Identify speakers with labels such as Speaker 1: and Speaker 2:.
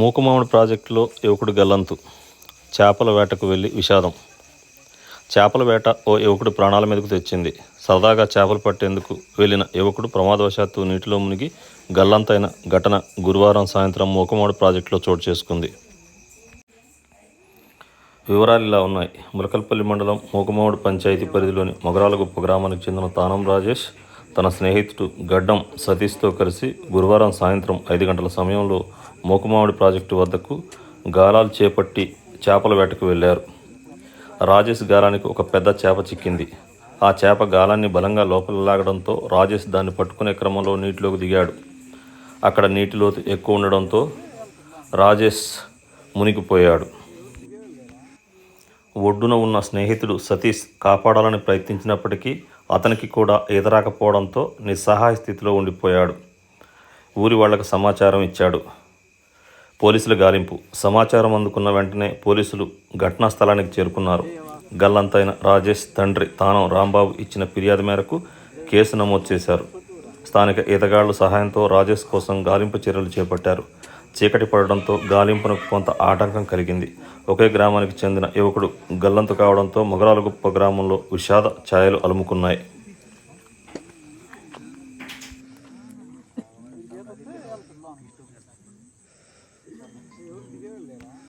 Speaker 1: మూకుమామిడి ప్రాజెక్టులో యువకుడు గల్లంతు. చేపల వేటకు వెళ్ళి విషాదం. చేపల వేట ఓ యువకుడు ప్రాణాల మీదకు తెచ్చింది. సరదాగా చేపలు పట్టేందుకు వెళ్ళిన యువకుడు ప్రమాదవశాత్తు నీటిలో మునిగి గల్లంతైన ఘటన గురువారం సాయంత్రం మూకుమామిడి ప్రాజెక్టులో చోటు చేసుకుంది. వివరాలు ఇలా ఉన్నాయి. ములకల్పల్లి మండలం మూకుమామిడి పంచాయతీ పరిధిలోని మొగరాలగుప్ప గ్రామానికి చెందిన తానం రాజేష్ తన స్నేహితుడు గడ్డం సతీష్తో కలిసి గురువారం సాయంత్రం ఐదు గంటల సమయంలో మూకమామిడి ప్రాజెక్టు వద్దకు గాలాలు చేపట్టి చేపల వేటకు వెళ్ళారు. రాజేష్ గాలానికి ఒక పెద్ద చేప చిక్కింది. ఆ చేప గాలాన్ని బలంగా లోపల లాగడంతో రాజేష్ దాన్ని పట్టుకునే క్రమంలో నీటిలోకి దిగాడు. అక్కడ నీటి లోతు ఎక్కువ ఉండడంతో రాజేష్ మునిగిపోయాడు. ఒడ్డున ఉన్న స్నేహితుడు సతీష్ కాపాడాలని ప్రయత్నించినప్పటికీ అతనికి కూడా ఈత రాకపోవడంతో నిస్సహాయ స్థితిలో ఉండిపోయాడు. ఊరి వాళ్ళకు సమాచారం ఇచ్చాడు. పోలీసుల గాలింపు. సమాచారం అందుకున్న వెంటనే పోలీసులు ఘటనా స్థలానికి చేరుకున్నారు. గల్లంతైన రాజేష్ తండ్రి తానం రాంబాబు ఇచ్చిన ఫిర్యాదు మేరకు కేసు నమోదు చేశారు. స్థానిక ఈతగాళ్ళ సహాయంతో రాజేష్ కోసం గాలింపు చర్యలు చేపట్టారు. చీకటి పడడంతో గాలింపునకు కొంత ఆటంకం కలిగింది. ఒకే గ్రామానికి చెందిన యువకుడు గల్లంతు కావడంతో మొగరాలగుప్ప గ్రామంలో విషాద ఛాయలు అలుముకున్నాయి.